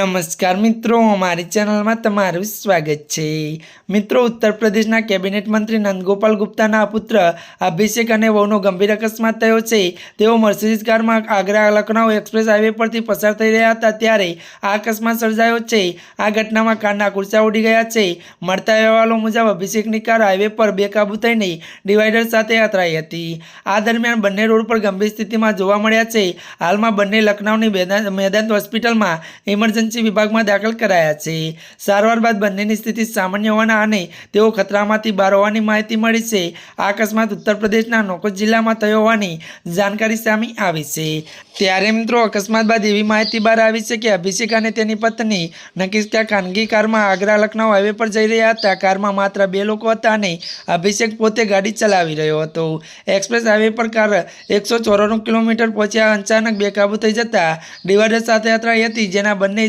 નમસ્કાર મિત્રો, અમારી ચેનલમાં તમારું સ્વાગત છે. મિત્રો, ઉત્તર પ્રદેશના કેબિનેટ મંત્રી નંદગોપાલ ગુપ્તાના પુત્ર અભિષેક અને વહુનો ગંભીર અકસ્માત થયો છે. તેઓ મર્સિડીઝ કારમાં આગ્રા લખનઉ એક્સપ્રેસ હાઈવે પરથી પસાર થઈ રહ્યા હતા ત્યારે આ અકસ્માત સર્જાયો છે. આ ઘટનામાં કારના ખુરશા ઉડી ગયા છે. મળતા અહેવાલો મુજબ અભિષેકની કાર હાઈવે પર બેકાબુ થઈને ડિવાઈડર સાથે અથડાઈ હતી. આ દરમિયાન બંને રોડ પર ગંભીર સ્થિતિમાં જોવા મળ્યા છે. હાલમાં બંને લખનઉની મેદાન હોસ્પિટલમાં ઇમરજન્સી વિભાગમાં દાખલ કરાયા છે. સારવાર બાદ બંનેની સ્થિતિ સામાન્ય હોવાના અને તેઓ ખતરામાંથી બહાર હોવાની માહિતી મળી છે. આ અકસ્માત ઉત્તર પ્રદેશના નોકોટ જિલ્લામાં થયો હોવાની જાણકારી સામે આવી છે. ત્યારે મિત્રો અકસ્માત બાદ એવી માહિતી બહાર આવી છે કે અભિષેક અને તેની પત્ની નકીસ્કા ખાનગી કારમાં આગ્રા લખનઉ હાઈવે પર જઈ રહ્યા હતા. કારમાં માત્ર બે લોકો હતા અને અભિષેક પોતે ગાડી ચલાવી રહ્યો હતો. એક્સપ્રેસ હાઈવે પર કાર એકસો ચોરાણું કિલોમીટર પહોંચ્યા અચાનક બેકાબુ થઈ જતા ડિવાઈડર સાથે અથડાઈ હતી, જેના બંને